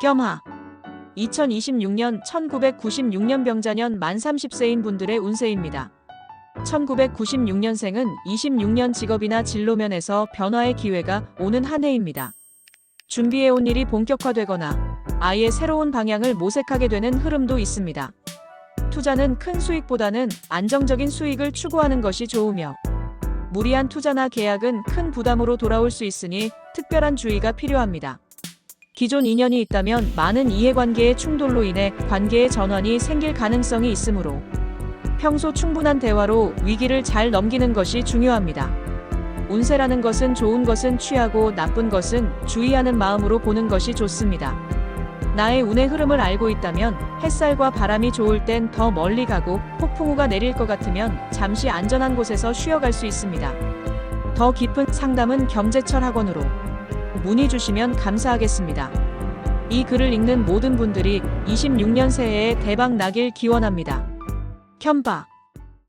겸하 2026년 1996년 병자년 만 30세인 분들의 운세입니다. 1996년생은 26년 직업이나 진로면에서 변화의 기회가 오는 한 해입니다. 준비해온 일이 본격화되거나 아예 새로운 방향을 모색하게 되는 흐름도 있습니다. 투자는 큰 수익보다는 안정적인 수익을 추구하는 것이 좋으며 무리한 투자나 계약은 큰 부담으로 돌아올 수 있으니 특별한 주의가 필요합니다. 기존 인연이 있다면 많은 이해관계의 충돌로 인해 관계의 전환이 생길 가능성이 있으므로 평소 충분한 대화로 위기를 잘 넘기는 것이 중요합니다. 운세라는 것은 좋은 것은 취하고 나쁜 것은 주의하는 마음으로 보는 것이 좋습니다. 나의 운의 흐름을 알고 있다면 햇살과 바람이 좋을 땐 더 멀리 가고 폭풍우가 내릴 것 같으면 잠시 안전한 곳에서 쉬어갈 수 있습니다. 더 깊은 상담은 겸재철 학원으로 문의 주시면 감사하겠습니다. 이 글을 읽는 모든 분들이 26년 새해에 대박 나길 기원합니다. 켠바